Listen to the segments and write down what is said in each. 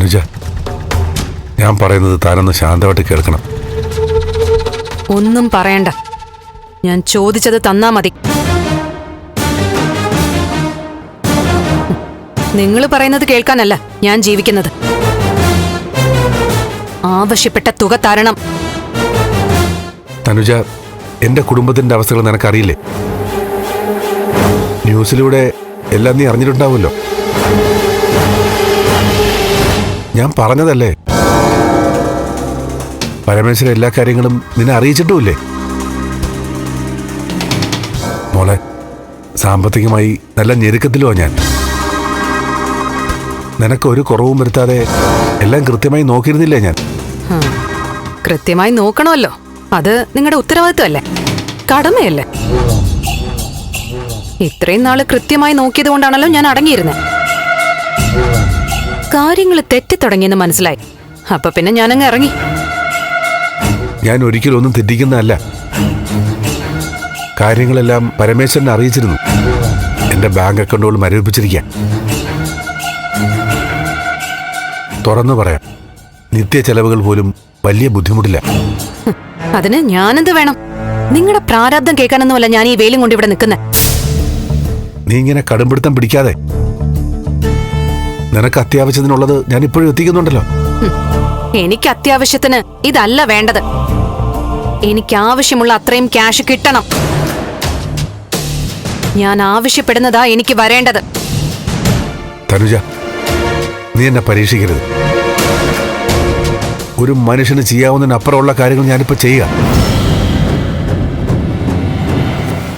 തനുജ ഞാൻ പറയുന്നത് താനൊന്ന് ശാന്തമായിട്ട് കേൾക്കണം. ഒന്നും പറയണ്ട. ഞാൻ ചോദിച്ചത് തന്നാ മതി. നിങ്ങൾ പറയുന്നത് കേൾക്കാനല്ല ഞാൻ ജീവിക്കുന്നത്. ആവശ്യപ്പെട്ട തുക തരണം. തനുജ എന്റെ കുടുംബത്തിന്റെ അവസ്ഥകൾ നിനക്കറിയില്ലേ? ന്യൂസിലൂടെ എല്ലാം നീ അറിഞ്ഞിട്ടുണ്ടാവുമല്ലോ. ഞാൻ പറഞ്ഞതല്ലേ? പരമേശ്വരൻ എല്ലാ കാര്യങ്ങളും നിന്നെ അറിയിച്ചിട്ടുമില്ലേ? മോളെ സാമ്പത്തികമായി നല്ല ഞെരുക്കത്തിലുമോ ഞാൻ. നിനക്ക് ഒരു കുറവും വരുത്താതെ എല്ലാം കൃത്യമായി നോക്കിയിരുന്നില്ലേ ഞാൻ? കൃത്യമായി നോക്കണമല്ലോ. അത് നിങ്ങളുടെ ഉത്തരവാദിത്വമല്ലേ? കടമയല്ലേ? ഇത്രയും നാൾ കൃത്യമായി നോക്കിയത് കൊണ്ടാണല്ലോ ഞാൻ അടങ്ങിയിരുന്നത് കാര്യങ്ങൾ തെറ്റിത്തുടങ്ങിയെന്ന് മനസ്സിലായി. അപ്പൊ പിന്നെ ഞാനങ്ങ് ഇറങ്ങി. ഞാൻ ഒരിക്കലും ഒന്നും തെറ്റിക്കുന്നതല്ല. കാര്യങ്ങളെല്ലാം പരമേശ്വരനെ അറിയിച്ചിരുന്നു. എന്റെ ബാങ്ക് അക്കൗണ്ടുകൾ മരവിപ്പിച്ചിരിക്കാൻ. തുറന്നു പറയാം. നിത്യ ചെലവുകൾ പോലും വലിയ ബുദ്ധിമുട്ടില്ല. ഹും. അതിന് ഞാനെന്ത് വേണം? നിങ്ങളുടെ പ്രാരാബ്ദം കേൾക്കാനൊന്നുമല്ല ഞാൻ ഈ വെയിലും കൊണ്ട് ഇവിടെ നിൽക്കുന്നത് നീ ഇങ്ങനെ കടുംപിടുത്തം പിടിക്കാതെ നിനക്ക് അത്യാവശ്യത്തിനുള്ളത് ഞാൻ ഇപ്പോഴും എത്തിക്കുന്നുണ്ടല്ലോ. എനിക്ക് അത്യാവശ്യത്തിന് ഇതല്ല വേണ്ടത്. എനിക്ക് ആവശ്യമുള്ള അത്രയും ക്യാഷ് കിട്ടണം. ഞാൻ ആവശ്യപ്പെടുന്നതാ എനിക്ക് വരേണ്ടത്. തനുജ നീ എന്നെ പരീക്ഷിക്കരുത്. ഒരു മനുഷ്യന് ചെയ്യാവുന്നതിനപ്പുറമുള്ള കാര്യങ്ങൾ ഞാനിപ്പോ ചെയ്യുക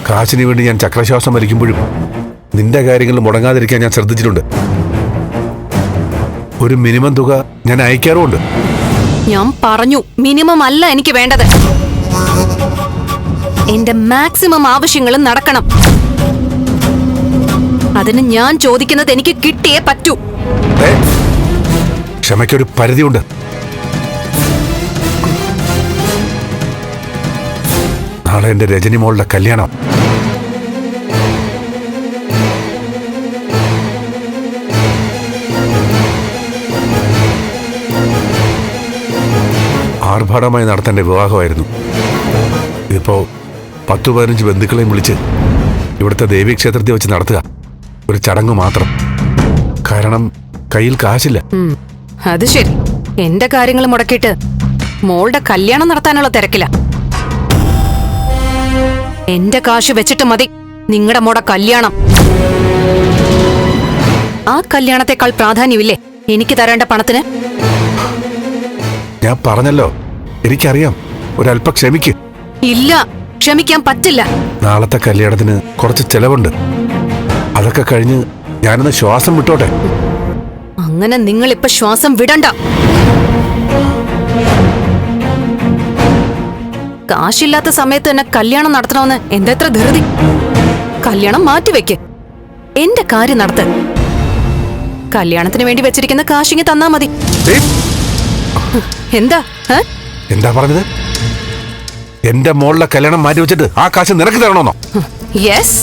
കാശിന് വേണ്ടി ഞാൻ ചക്രശ്വാസം വലിക്കുമ്പോഴും നിന്റെ കാര്യങ്ങൾ മുടങ്ങാതിരിക്കാൻ ഞാൻ ശ്രദ്ധിച്ചിട്ടുണ്ട്. ഒരു മിനിമം തുക ഞാൻ അയക്കാറുമുണ്ട്. ഞാൻ പറഞ്ഞു മിനിമം അല്ല എനിക്ക് വേണ്ടത്. എന്റെ മാക്സിമം ആവശ്യങ്ങളും നടക്കണം. അതിന് ഞാൻ ചോദിക്കുന്നത് എനിക്ക് കിട്ടിയേ പറ്റൂ. ക്ഷമയ്ക്കൊരു പരിധിയുണ്ട്. നാളെ എന്റെ രജനി മോളുടെ കല്യാണം. ആർഭാടമായി നടത്തേണ്ട വിവാഹമായിരുന്നു. ഇതിപ്പോ പത്തു പതിനഞ്ച് ബന്ധുക്കളെയും വിളിച്ച് ഇവിടുത്തെ ദേവീക്ഷേത്രത്തിൽ വെച്ച് നടത്തുക. ഒരു ചടങ്ങ് മാത്രം. കാരണം കയ്യിൽ കാശില്ല. അത് ശരി. എന്റെ കാര്യങ്ങൾ മുടക്കിയിട്ട് മോളുടെ കല്യാണം നടത്താനുള്ള തിരക്കില്ല എന്റെ കാശ് വെച്ചിട്ട് മതി നിങ്ങളുടെ മോടെ കല്യാണം. ആ കല്യാണത്തെക്കാൾ പ്രാധാന്യമില്ലേ എനിക്ക് തരേണ്ട പണത്തിന്? ഞാൻ പറഞ്ഞല്ലോ. എനിക്കറിയാം. ഒരല്പം ക്ഷമിക്ക്. ഇല്ല ക്ഷമിക്കാൻ പറ്റില്ല. നാളത്തെ കല്യാണത്തിന് കുറച്ച് ചെലവുണ്ട്. അതൊക്കെ കഴിഞ്ഞ് ഞാനൊന്ന് ശ്വാസം വിട്ടോട്ടെ. അങ്ങനെ നിങ്ങൾ ഇപ്പൊ ശ്വാസം വിടണ്ട. കാശില്ലാത്ത സമയത്ത് തന്നെ കല്യാണം നടത്തണമെന്ന് എന്തെത്ര ധൃതി. കല്യാണം മാറ്റിവെക്ക്. എന്റെ കാര്യം നടത്ത്. കല്യാണത്തിന് വേണ്ടി വെച്ചിരിക്കുന്ന കാശിങ്ങ് തന്നാ മതി. എന്താ ഏ? എന്താ പറഞ്ഞത്? എന്റെ മോളിലെ കല്യാണം മാറ്റി വെച്ചിട്ട് ആ കാശ് നിനക്ക് തരണമെന്നോ യെസ്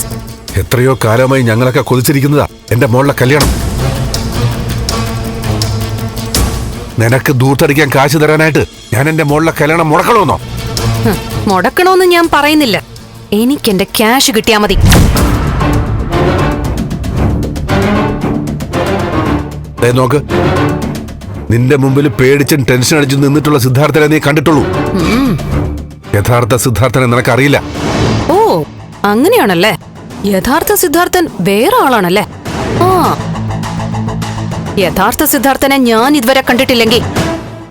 എത്രയോ കാലമായി ഞങ്ങളൊക്കെ കൊതിച്ചിരിക്കുന്നതാ എന്റെ മോളിലെ കല്യാണം. നിനക്ക് ദൂർത്തടിക്കാൻ കാശ് തരാനായിട്ട് ഞാൻ എന്റെ മോളിലെ കല്യാണം മുടക്കണമെന്നോ മുടക്കണമെന്ന് ഞാൻ പറയുന്നില്ല. എനിക്ക് എന്റെ ക്യാഷ് കിട്ടിയാ മതി. നോക്ക്. നിന്റെ മുമ്പിൽ പേടിച്ചും ടെൻഷൻ അടിച്ചും നിന്നിട്ടുള്ള സിദ്ധാർത്ഥനെ നീ കണ്ടിട്ടുള്ളൂ. യഥാർത്ഥ സിദ്ധാർത്ഥനെ നിനക്കറിയില്ല. ഓ അങ്ങനെയാണല്ലേ? യഥാർത്ഥ സിദ്ധാർത്ഥൻ വേറെ ആളാണല്ലേ? ആ. യഥാർത്ഥ സിദ്ധാർത്ഥനെ ഞാൻ ഇതുവരെ കണ്ടിട്ടില്ലെങ്കിൽ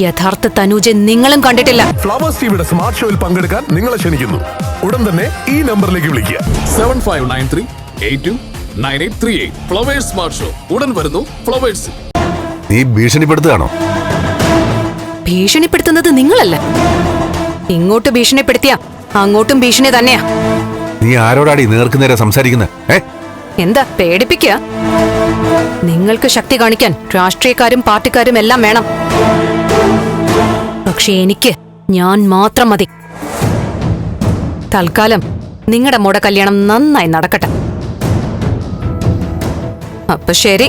യഥാർത്ഥ തനൂജെ നിങ്ങളും കണ്ടിട്ടില്ല. ഫ്ലവേഴ്സ് ടിവിയുടെ സ്മാർട്ട് ഷോയിൽ പങ്കെടുക്കാൻ നിങ്ങളെ ക്ഷണിക്കുന്നു. ഉടൻ തന്നെ ഈ നമ്പറിലേക്ക് വിളിക്കുക. Seven five nine three eight two nine eight three eight Flowers smart show ഉടൻ വരുന്നു ഫ്ലവേഴ്സ് നീ ഭീഷണിപ്പെടുത്തുകയാണോ? ഭീഷണിപ്പെടുത്തുന്നത് നിങ്ങളല്ല. ഇങ്ങോട്ട് ഭീഷണിപ്പെടുത്തിയ അങ്ങോട്ടും ഭീഷണി തന്നെയാ. നീ ആരോടാടി നേർക്ക് നേരെ സംസാരിക്കുന്നത് എന്താ പേടിപ്പിക്കുക നിങ്ങൾക്ക് ശക്തി കാണിക്കാൻ രാഷ്ട്രീയക്കാരും പാർട്ടിക്കാരും എല്ലാം വേണം. പക്ഷെ എനിക്ക് ഞാൻ മാത്രം മതി. തൽക്കാലം നിങ്ങളുടെ മോടെ കല്യാണം നന്നായി നടക്കട്ടെ. അപ്പൊ ശരി.